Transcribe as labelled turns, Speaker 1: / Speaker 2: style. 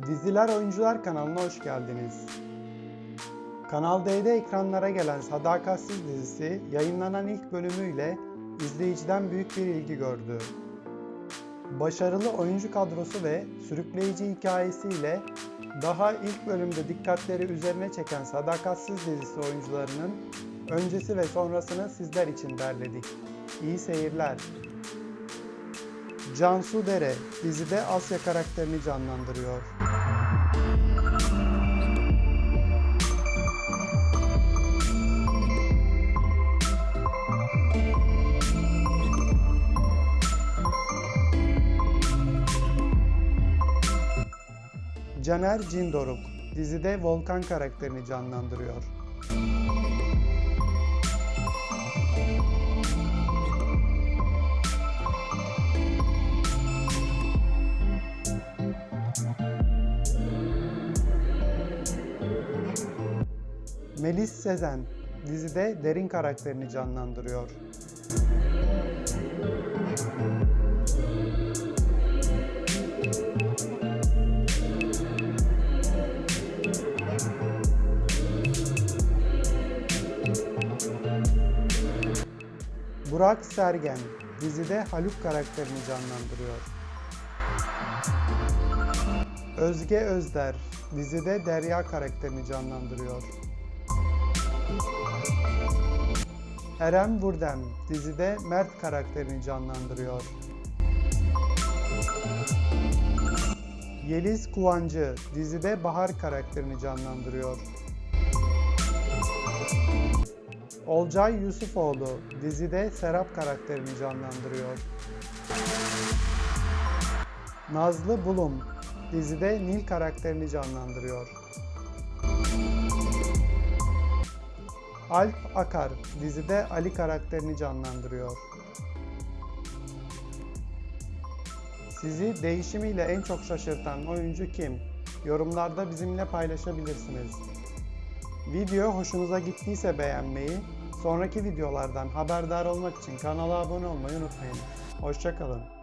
Speaker 1: Diziler Oyuncular kanalına hoş geldiniz. Kanal D'de ekranlara gelen Sadakatsiz dizisi yayınlanan ilk bölümüyle izleyiciden büyük bir ilgi gördü. Başarılı oyuncu kadrosu ve sürükleyici hikayesiyle daha ilk bölümde dikkatleri üzerine çeken Sadakatsiz dizisi oyuncularının öncesi ve sonrasını sizler için derledik. İyi seyirler. Cansu Dere dizide Asya karakterini canlandırıyor. Caner Cindoruk dizide Volkan karakterini canlandırıyor. Melis Sezen dizide Derin karakterini canlandırıyor. Burak Sergen dizide Haluk karakterini canlandırıyor. Özge Özder dizide Derya karakterini canlandırıyor. Eren Burdem dizide Mert karakterini canlandırıyor. Yeliz Kuvancı dizide Bahar karakterini canlandırıyor. Olcay Yusufoğlu dizide Serap karakterini canlandırıyor. Nazlı Bulum dizide Nil karakterini canlandırıyor. Alp Akar dizide Ali karakterini canlandırıyor. Sizi değişimiyle en çok şaşırtan oyuncu kim? Yorumlarda bizimle paylaşabilirsiniz. Video hoşunuza gittiyse beğenmeyi, sonraki videolardan haberdar olmak için kanala abone olmayı unutmayın. Hoşçakalın.